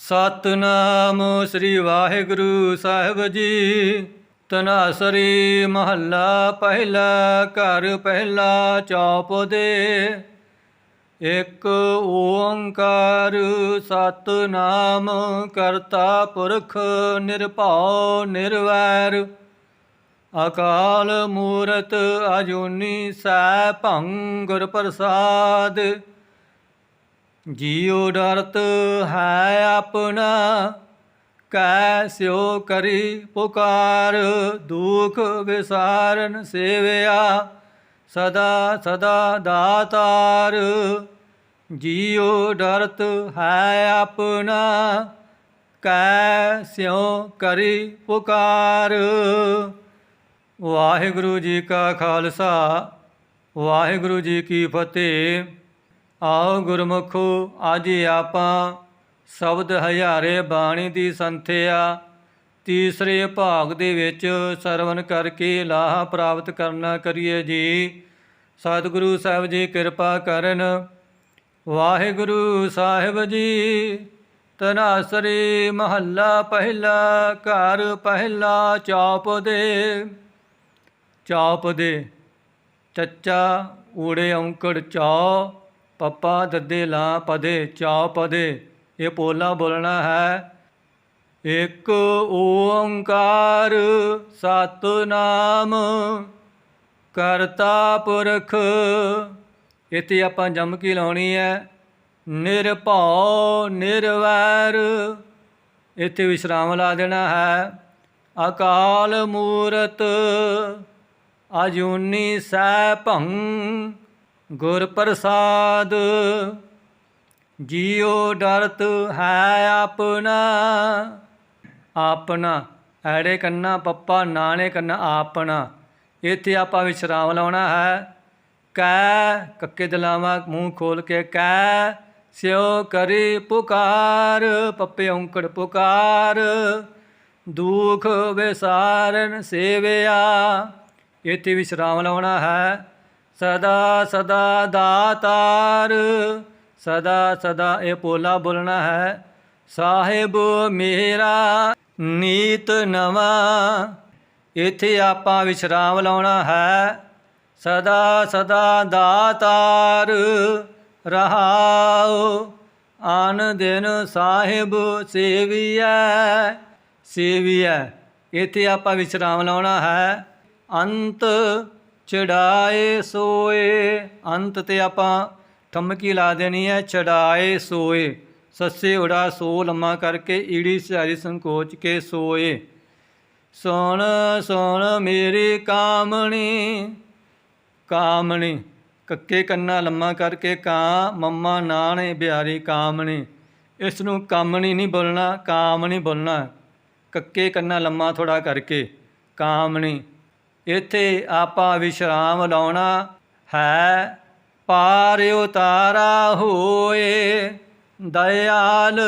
ਸਤਨਾਮ ਸ੍ਰੀ ਵਾਹਿਗੁਰੂ ਸਾਹਿਬ ਜੀ। ਤਨਾਸਰੀ ਮਹੱਲਾ ਪਹਿਲਾ, ਘਰ ਪਹਿਲਾ ਚੌਪ ਦੇ। ਇੱਕ ਓੰਕਾਰ ਸਤਨਾਮ ਕਰਤਾ ਪੁਰਖ ਨਿਰਭਉ ਨਿਰਵੈਰ। ਅਕਾਲ ਮੂਰਤ ਅਜੂਨੀ ਸੈ ਭੰਗੁਰ ਪ੍ਰਸਾਦ। ਜੀਉ ਡਰਤ ਹੈ ਆਪਣਾ ਕੈ ਸਿਓ ਕਰੀ ਪੁਕਾਰ, ਦੁਖ ਵਿਸਾਰਨ ਸੇਵਿਆ, ਸਦਾ ਸਦਾ ਦਾਤਾਰ। ਜੀਉ ਡਰਤ ਹੈ ਆਪਣਾ ਕੈ ਸਿਓ ਕਰੀ ਪੁਕਾਰ। ਵਾਹਿਗੁਰੂ ਜੀ ਕਾ ਖਾਲਸਾ, ਵਾਹਿਗੁਰੂ ਜੀ ਕੀ ਫਤਿਹ। ਆਓ ਗੁਰਮੁਖੋ, ਅੱਜ ਆਪਾਂ ਸ਼ਬਦ ਹਜ਼ਾਰੇ ਬਾਣੀ ਦੀ ਸੰਥਿਆ, ਤੀਸਰੇ ਭਾਗ ਦੇ ਵਿੱਚ ਸਰਵਨ ਕਰਕੇ ਲਾਹਾ ਪ੍ਰਾਪਤ ਕਰਨਾ ਕਰੀਏ ਜੀ। ਸਤਿਗੁਰੂ ਸਾਹਿਬ ਜੀ ਕਿਰਪਾ ਕਰਨ। ਵਾਹਿਗੁਰੂ ਸਾਹਿਬ ਜੀ ਤਨਾਸਰੀ ਮਹੱਲਾ ਪਹਿਲਾ ਘਰ ਪਹਿਲਾ ਚੌਪ ਦੇ। ਚੌਪ ਦੇ ਚੱਚਾ, ਊੜੇ ਔਂਕੜ ਚੌ ਪੱਪਾ ਦੱਦੇ ਲਾ ਪਦੇ ਚੌ ਪਦੇ, ਇਹ ਪੋਲਾ ਬੋਲਣਾ ਹੈ। ਇੱਕ ਓੰਕਾਰ ਸਤਨਾਮ ਕਰਤਾ ਪੁਰਖ। ਇੱਥੇ ਆਪਾਂ ਜੰਮ ਕੀ ਲਾਉਣੀ ਹੈ। ਨਿਰਭਉ, ਨਿਰਵੈਰ। ਇੱਥੇ ਵਿਸ਼ਰਾਮ ਲਾ ਦੇਣਾ ਹੈ। ਅਕਾਲ ਮੂਰਤ, ਅਜੂਨੀ ਸੈ ਭੰ ਗੁਰ ਪ੍ਰਸਾਦ, ਜੀਉ ਡਰਤ ਹੈ ਆਪਣਾ ਆਪਣਾ ਐੜੇ ਕੰਨਾ ਪੱਪਾ, ਨਾਣੇ ਕੰਨਾ ਆਪਣਾ। ਇੱਥੇ ਆਪਾਂ ਵਿਸ਼ਰਾਮ ਲਾਉਣਾ ਹੈ। ਕੈ ਕੱਕੇ ਦਲਾਵਾ ਮੂੰਹ ਖੋਲ ਕੇ ਕੈ ਸਿਓ ਕਰੀ ਪੁਕਾਰ, ਪੱਪੇ ਔਂਕੜ ਪੁਕਾਰ। ਦੁਖ ਵਿਸਾਰਨ ਸੇਵਿਆ, ਇੱਥੇ ਵਿਸ਼ਰਾਮ ਲਾਉਣਾ ਹੈ। ਸਦਾ ਸਦਾ ਦਾਤਾਰ, ਸਦਾ ਸਦਾ ਇਹ ਪੋਲਾ ਬੋਲਣਾ ਹੈ, ਸਾਹਿਬ ਮੇਰਾ ਨੀਤ ਨਵਾਂ, ਇੱਥੇ ਆਪਾਂ ਵਿਸ਼ਰਾਮ ਲਾਉਣਾ ਹੈ। ਸਦਾ ਸਦਾ ਦਾਤਾਰ, ਰਹਾਉ, ਆਨ ਦਿਨ ਸਾਹਿਬ ਸੇਵੀਐ ਸੇਵੀਐ। ਇੱਥੇ ਆਪਾਂ ਵਿਸ਼ਰਾਮ ਲਾਉਣਾ ਹੈ। ਅੰਤ ਚੜਾਏ ਸੋਏ, ਅੰਤ ਤੇ ਆਪਾਂ ਠਮਕੀ ਲਾ ਦੇਣੀ ਹੈ, ਚੜਾਏ ਸੋਏ। ਸੱਸੇ ਉੜਾ ਸੋ ਲੰਮਾ ਕਰਕੇ ਈੜੀ ਸਿਆਰੀ ਸੰਕੋਚ ਕੇ ਸੋਏ। ਸੁਣ ਸੁਣ ਮੇਰੀ ਕਾਮਣੀ ਕਾਮਣੀ। ਕੱਕੇ ਕੰਨਾ ਲੰਮਾ ਕਰਕੇ ਕਾਂ, ਮੰਮਾ ਨਾਣੇ ਬਿਹਾਰੀ ਕਾਮਣੀ। ਇਸ ਨੂੰ ਕਾਮਣੀ ਨਹੀਂ ਬੋਲਣਾ, ਕਾਮ ਨਹੀਂ ਬੋਲਣਾ। ਕੱਕੇ ਕੰਨਾ ਲੰਮਾ ਥੋੜਾ ਕਰਕੇ, ਕਾਮਣੀ। ਇੱਥੇ ਆਪਾਂ ਵਿਸ਼ਰਾਮ ਲਾਉਣਾ ਹੈ। ਪਾਰ ਉਤਾਰਾ ਹੋਏ, ਦਇਆਲ।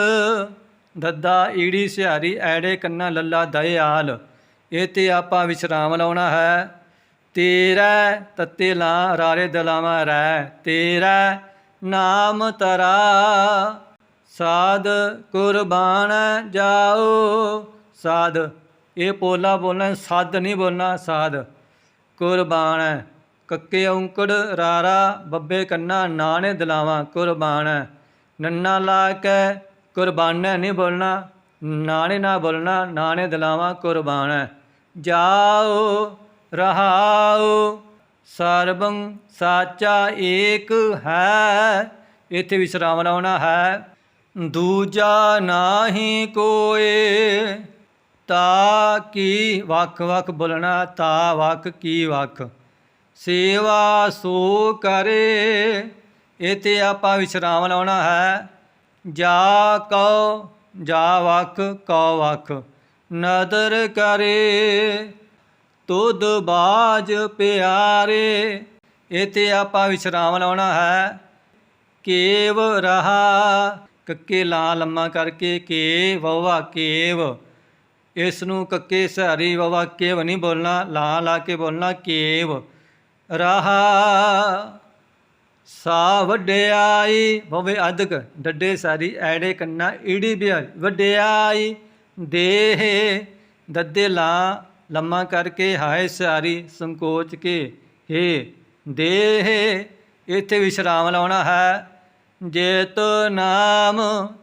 ਦੱਦਾ ਈੜੀ ਸਿਹਾਰੀ, ਐੜੇ ਕੰਨਾ ਲੱਲਾ ਦਇਆਲ। ਇੱਥੇ ਆਪਾਂ ਵਿਸ਼ਰਾਮ ਲਾਉਣਾ ਹੈ। ਤੇਰਾ ਤੱਤੇ ਲਾ ਰਾਰੇ ਦਲਾਵਾ ਰਹਿ ਤੇਰਾ ਨਾਮ ਤਰਾ ਸਾਧ ਕੁਰਬਾਨ ਜਾਓ। ਸਾਧ ਇਹ ਪੋਲਾ ਬੋਲਣਾ, ਸਾਧ ਨਹੀਂ ਬੋਲਣਾ, ਸਾਧ ਕੁਰਬਾਨ ਹੈ। ਕੱਕੇ ਔਂਕੜ, ਰਾਰਾ, ਬੱਬੇ ਕੰਨਾ, ਨਾਣੇ ਦਲਾਵਾ, ਕੁਰਬਾਨ ਹੈ। ਨੰਨਾ ਲਾ ਕੇ ਕੁਰਬਾਨਾ ਨਹੀਂ ਬੋਲਣਾ ਨਾਣੇ ਨਾ ਬੋਲਣਾ, ਨਾਣੇ ਦਲਾਵਾ, ਕੁਰਬਾਨ ਹੈ। ਜਾਓ ਰਹਾਉ ਸਰਬੰ ਸਾਚਾ ਏਕ ਹੈ ਇੱਥੇ ਵਿਸਰਾਮ ਲਾਉਣਾ ਹੈ ਦੂਜਾ ਨਾਹੀ ਕੋਏ ਤਾ ਕੀ ਵੱਖ ਵੱਖ ਬੋਲਣਾ ਤਾ ਵੱਖ ਕੀ ਵੱਖ। ਸੇਵਾ ਸੋ ਕਰੇ ਇਤੇ ਆਪਾਂ ਵਿਸ਼ਰਾਮ ਲਾਉਣਾ ਹੈ। ਜਾ ਕਉ, ਜਾ ਵੱਖ, ਕਉ ਵੱਖ। ਨਦਰ ਕਰੇ, ਤੁਧ ਬਾਜ ਪਿਆਰੇ ਇਤੇ ਆਪਾਂ ਵਿਸ਼ਰਾਮ ਲਾਉਣਾ ਹੈ। ਕੇਵ ਰਹਾ, ਕੱਕੇ ਲਾ ਲੰਮਾ ਕਰਕੇ ਕੇ ਵਵਾ ਕੇਵ। ਇਸ ਨੂੰ ਕੱਕੇ ਸਹਾਰੀ ਵਵਾ ਕੇਵ ਨਹੀਂ ਬੋਲਣਾ, ਲਾ ਲਾ ਕੇ ਬੋਲਣਾ ਕੇਵ। ਰਹਾ, ਸਾ ਵਡਿਆਈ ਭਵੇ ਅਦਕ ਡੱਡੇ ਸਾਰੀ ਐੜੇ ਕੰਨਾ ਈੜੀ ਬਿਆ ਵਡਿਆਈ ਦੇਹ ਦੱਦੇ ਲਾ, ਲੰਮਾ ਕਰਕੇ ਹਾਏ ਸਾਰੀ ਸੰਕੋਚ ਕੇ ਹੇ। ਦੇਹ, ਇੱਥੇ ਵਿਸ਼ਰਾਮ ਲਾਉਣਾ ਹੈ। ਜੇ ਤੋ ਨਾਮ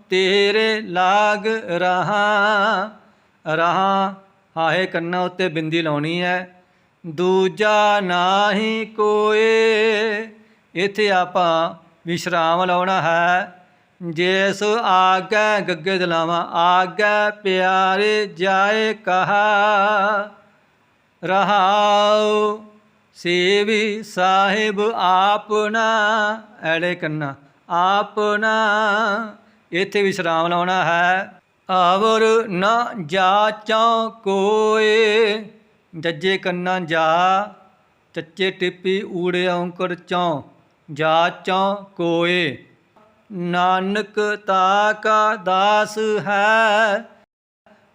ਤੇਰੇ ਲਾਗ ਰਹਾ। ਰਹਾ ਹਾਏ ਕੰਨਾਂ ਉੱਤੇ ਬਿੰਦੀ ਲਾਉਣੀ ਹੈ ਦੂਜਾ ਨਾਹੀ ਕੋਏ, ਇੱਥੇ ਆਪਾਂ ਵਿਸ਼ਰਾਮ ਲਾਉਣਾ ਹੈ। ਜਿਸ ਆਗੈ ਗੱਗੇ ਦਲਾਵਾਂ, ਆਗੇ ਪਿਆਰੇ ਜਾਏ ਕਹਾ। ਰਹਾਉ ਸੇਵੀ ਸਾਹਿਬ ਆਪਣਾ, ਐੜੇ ਕੰਨਾ, ਆਪਣਾ, ਇੱਥੇ ਵਿਸ਼ਰਾਮ ਲਾਉਣਾ ਹੈ। ਆਵਰ ਨ ਜਾਚਾਂ ਕੋਏ, ਜੱਜੇ ਕੰਨਾਂ ਜਾ, ਚੱਚੇ ਟਿੱਪੀ ਊੜੇ ਔਂਕੜ ਚੌ ਜਾਚਾਂ ਕੋਏ। ਨਾਨਕ ਤਾ ਕਾ ਦਾਸ ਹੈ,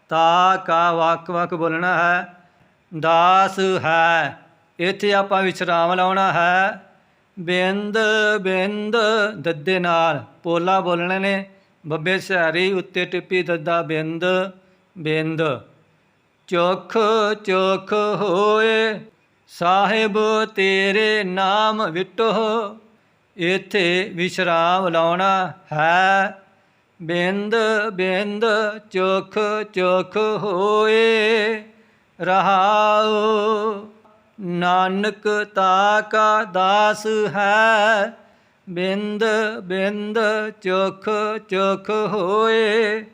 ਤਾ ਕਾ ਵਕ ਵਕ ਬੋਲਣਾ ਹੈ, ਦਾਸ ਹੈ। ਇੱਥੇ ਆਪਾਂ ਵਿਸ਼ਰਾਮ ਲਾਉਣਾ ਹੈ। ਬਿੰਦ ਬਿੰਦ ਦੱਦੇ ਨਾਲ ਪੋਲਾ ਬੋਲਣੇ ਨੇ। ਬੱਬੇ ਸਿਹਾਰੀ ਉੱਤੇ ਟਿੱਪੀ ਦੱਦਾ ਬਿੰਦ ਬਿੰਦ, ਚੋਖ ਚੋਖ ਹੋਏ, ਸਾਹਿਬ ਤੇਰੇ ਨਾਮ ਵਿਟੋ ਇੱਥੇ ਵਿਸ਼ਰਾਮ ਲਾਉਣਾ ਹੈ। ਬਿੰਦ ਬਿੰਦ, ਚੋਖ ਚੋਖ ਹੋਏ, ਰਹਾਉ, ਨਾਨਕ ਤਾ ਕਾ ਦਾਸ ਹੈ। ਬਿੰਦ ਬਿੰਦ ਚੋਖ ਚੋਖ ਹੋਏ,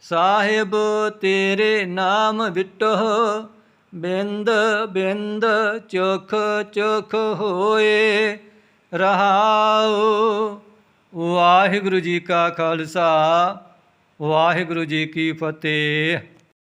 ਸਾਹਿਬ ਤੇਰੇ ਨਾਮ ਵਿਟੋ ਬਿੰਦ ਬਿੰਦ ਚੋਖ ਚੋਖ ਹੋਏ, ਰਹਾਉ। ਵਾਹਿਗੁਰੂ ਜੀ ਕਾ ਖਾਲਸਾ, ਵਾਹਿਗੁਰੂ ਜੀ ਕੀ ਫਤਿਹ।